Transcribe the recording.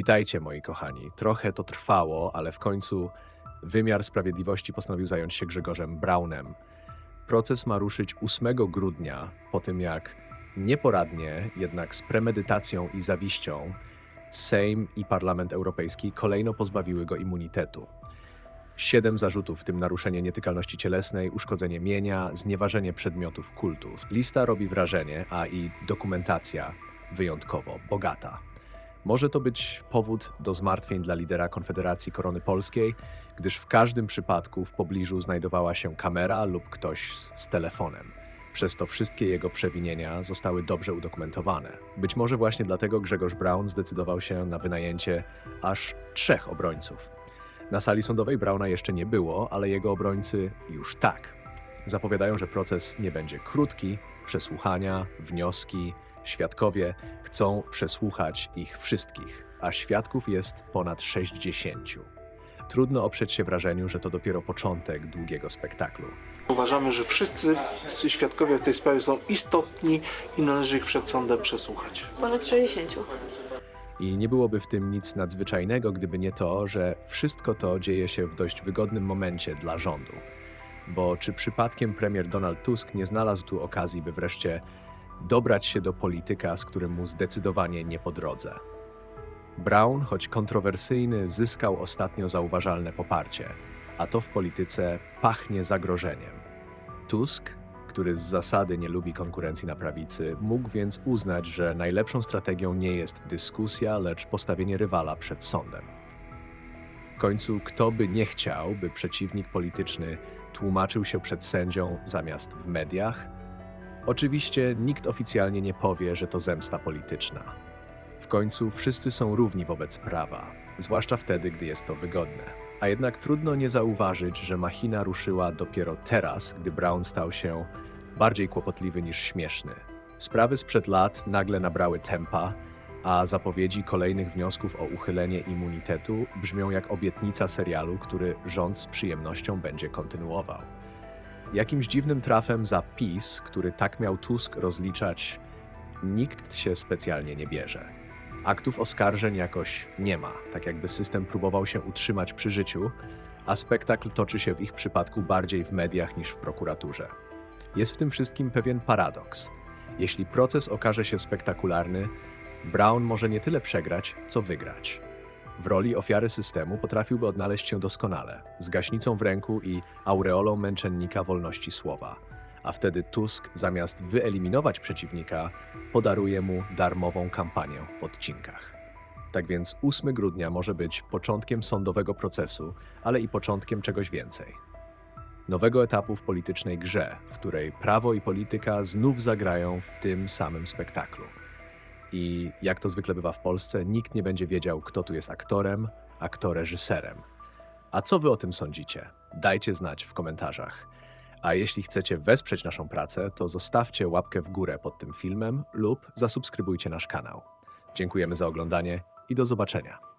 Witajcie, moi kochani. Trochę to trwało, ale w końcu wymiar sprawiedliwości postanowił zająć się Grzegorzem Braunem. Proces ma ruszyć 8 grudnia, po tym jak nieporadnie, jednak z premedytacją i zawiścią, Sejm i Parlament Europejski kolejno pozbawiły go immunitetu. Siedem zarzutów, w tym naruszenie nietykalności cielesnej, uszkodzenie mienia, znieważenie przedmiotów kultu. Lista robi wrażenie, a i dokumentacja wyjątkowo bogata. Może to być powód do zmartwień dla lidera Konfederacji Korony Polskiej, gdyż w każdym przypadku w pobliżu znajdowała się kamera lub ktoś z, telefonem. Przez to wszystkie jego przewinienia zostały dobrze udokumentowane. Być może właśnie dlatego Grzegorz Braun zdecydował się na wynajęcie aż trzech obrońców. Na sali sądowej Brauna jeszcze nie było, ale jego obrońcy już tak. Zapowiadają, że proces nie będzie krótki, przesłuchania, wnioski, świadkowie chcą przesłuchać ich wszystkich, a świadków jest ponad 60. Trudno oprzeć się wrażeniu, że to dopiero początek długiego spektaklu. Uważamy, że wszyscy świadkowie w tej sprawie są istotni i należy ich przed sądem przesłuchać. Ponad 60. I nie byłoby w tym nic nadzwyczajnego, gdyby nie to, że wszystko to dzieje się w dość wygodnym momencie dla rządu. Bo czy przypadkiem premier Donald Tusk nie znalazł tu okazji, by wreszcie dobrać się do polityka, z którym mu zdecydowanie nie po drodze? Brown, choć kontrowersyjny, zyskał ostatnio zauważalne poparcie, a to w polityce pachnie zagrożeniem. Tusk, który z zasady nie lubi konkurencji na prawicy, mógł więc uznać, że najlepszą strategią nie jest dyskusja, lecz postawienie rywala przed sądem. W końcu, kto by nie chciał, by przeciwnik polityczny tłumaczył się przed sędzią zamiast w mediach? Oczywiście nikt oficjalnie nie powie, że to zemsta polityczna. W końcu wszyscy są równi wobec prawa, zwłaszcza wtedy, gdy jest to wygodne. A jednak trudno nie zauważyć, że machina ruszyła dopiero teraz, gdy Brown stał się bardziej kłopotliwy niż śmieszny. Sprawy sprzed lat nagle nabrały tempa, a zapowiedzi kolejnych wniosków o uchylenie immunitetu brzmią jak obietnica serialu, który rząd z przyjemnością będzie kontynuował. Jakimś dziwnym trafem za PiS, który tak miał Tusk rozliczać, nikt się specjalnie nie bierze. Aktów oskarżeń jakoś nie ma, tak jakby system próbował się utrzymać przy życiu, a spektakl toczy się w ich przypadku bardziej w mediach niż w prokuraturze. Jest w tym wszystkim pewien paradoks. Jeśli proces okaże się spektakularny, Brown może nie tyle przegrać, co wygrać. W roli ofiary systemu potrafiłby odnaleźć się doskonale, z gaśnicą w ręku i aureolą męczennika wolności słowa. A wtedy Tusk, zamiast wyeliminować przeciwnika, podaruje mu darmową kampanię w odcinkach. Tak więc 8 grudnia może być początkiem sądowego procesu, ale i początkiem czegoś więcej. Nowego etapu w politycznej grze, w której prawo i polityka znów zagrają w tym samym spektaklu. I jak to zwykle bywa w Polsce, nikt nie będzie wiedział, kto tu jest aktorem, a kto reżyserem. A co wy o tym sądzicie? Dajcie znać w komentarzach. A jeśli chcecie wesprzeć naszą pracę, to zostawcie łapkę w górę pod tym filmem lub zasubskrybujcie nasz kanał. Dziękujemy za oglądanie i do zobaczenia.